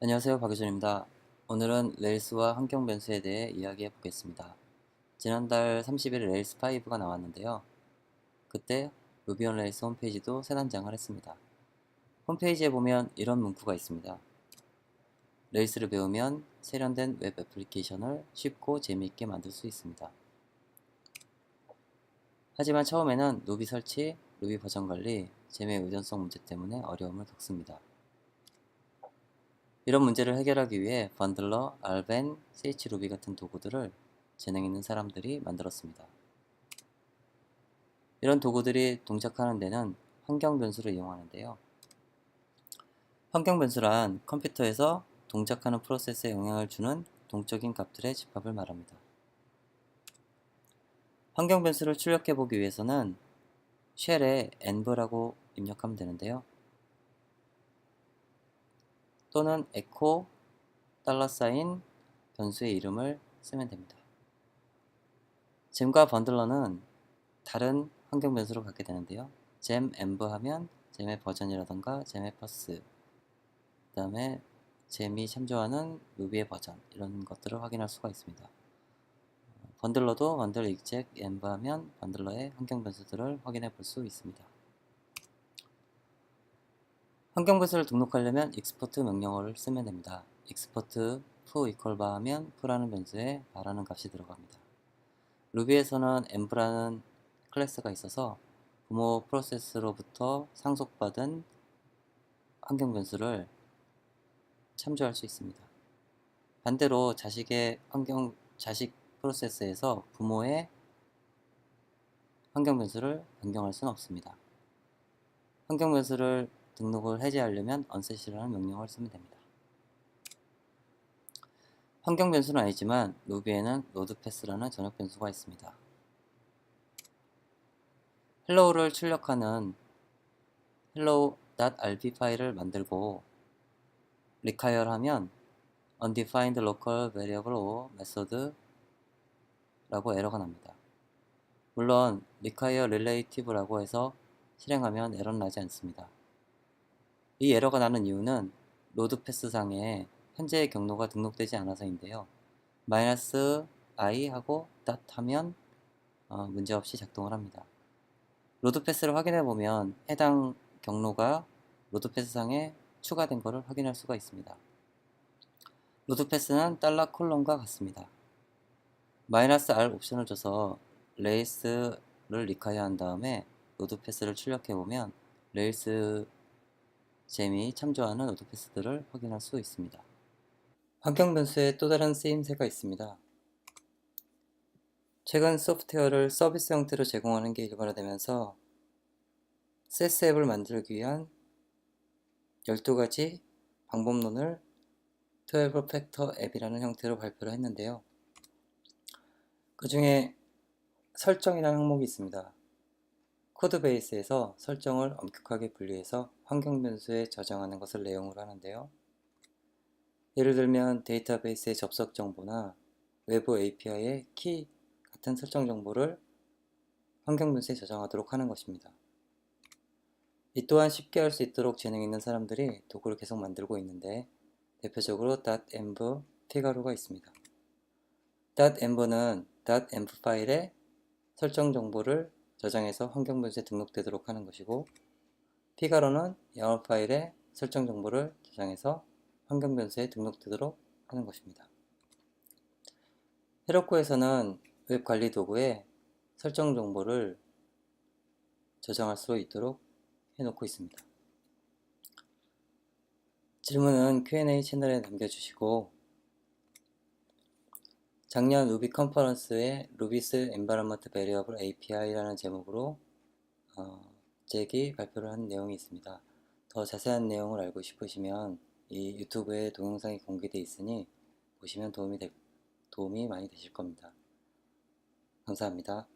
안녕하세요 박유준입니다. 오늘은 레일스와 환경 변수에 대해 이야기해 보겠습니다. 지난달 30일 레일스 5가 나왔는데요. 그때 루비 온 레일스 홈페이지도 새 단장을 했습니다. 홈페이지에 보면 이런 문구가 있습니다. 레일스를 배우면 세련된 웹 애플리케이션을 쉽고 재미있게 만들 수 있습니다. 하지만 처음에는 루비 설치, 루비 버전 관리, 재미 의존성 문제 때문에 어려움을 겪습니다. 이런 문제를 해결하기 위해 번들러, 알벤, CH루비 같은 도구들을 재능 있는 사람들이 만들었습니다. 이런 도구들이 동작하는 데는 환경 변수를 이용하는데요. 환경 변수란 컴퓨터에서 동작하는 프로세스에 영향을 주는 동적인 값들의 집합을 말합니다. 환경 변수를 출력해 보기 위해서는 쉘에 env라고 입력하면 되는데요. 또는 echo 달러 사인 변수의 이름을 쓰면 됩니다. 잼과 번들러는 다른 환경 변수로 갖게 되는데요. 잼 env 하면 잼의 버전이라던가 잼의 퍼스 그 다음에 잼이 참조하는 루비의 버전 이런 것들을 확인할 수가 있습니다. 번들러도 번들 exec env 하면 번들러의 환경 변수들을 확인해 볼 수 있습니다. 환경 변수를 등록하려면 export 명령어를 쓰면 됩니다. export foo equal bar 하면 foo라는 변수에 bar라는 값이 들어갑니다. 루비에서는 env라는 클래스가 있어서 부모 프로세스로부터 상속받은 환경 변수를 참조할 수 있습니다. 반대로 자식의 환경 자식 프로세스에서 부모의 환경 변수를 변경할 수는 없습니다. 환경 변수를 등록을 해제하려면 unset이라는 명령어를 쓰면 됩니다. 환경 변수는 아니지만 루비에는 로드패스라는 전역 변수가 있습니다. hello를 출력하는 hello.rb 파일을 만들고 require 하면 undefined local variable or method 라고 에러가 납니다. 물론 require relative라고 해서 실행하면 에러는 나지 않습니다. 이 에러가 나는 이유는 로드 패스 상에 현재의 경로가 등록되지 않아서인데요. 마이너스 i 하고 닷 하면 어, 문제없이 작동을 합니다. 로드 패스를 확인해 보면 해당 경로가 로드 패스 상에 추가된 것을 확인할 수가 있습니다. 로드 패스는 달러 콜론과 같습니다. 마이너스 r 옵션을 줘서 레이스를 리카이어 한 다음에 로드 패스를 출력해 보면 레이스 잼이 참조하는 로드패스들을 확인할 수 있습니다. 환경 변수에 또 다른 쓰임새가 있습니다. 최근 소프트웨어를 서비스 형태로 제공하는 게 일반화되면서 세스 앱을 만들기 위한 12가지 방법론을 12 팩터 앱이라는 형태로 발표를 했는데요. 그 중에 설정이라는 항목이 있습니다. 코드 베이스에서 설정을 엄격하게 분리해서 환경 변수에 저장하는 것을 내용으로 하는데요. 예를 들면 데이터베이스의 접속 정보나 외부 API의 키 같은 설정 정보를 환경 변수에 저장하도록 하는 것입니다. 이 또한 쉽게 할 수 있도록 재능 있는 사람들이 도구를 계속 만들고 있는데 대표적으로 .env, 피가로가 있습니다. .env는 .env 파일에 설정 정보를 저장해서 환경 변수에 등록되도록 하는 것이고 피가로는 야말 파일에 설정 정보를 저장해서 환경 변수에 등록되도록 하는 것입니다. 헤로코에서는 웹 관리 도구에 설정 정보를 저장할 수 있도록 해놓고 있습니다. 질문은 Q&A 채널에 남겨주시고 작년 루비 컨퍼런스의 루비스 엔바이러먼트 베리어블 API라는 제목으로 어, 잭이 발표를 한 내용이 있습니다. 더 자세한 내용을 알고 싶으시면 이 유튜브에 동영상이 공개되어 있으니 보시면 도움이, 되, 도움이 많이 되실 겁니다. 감사합니다.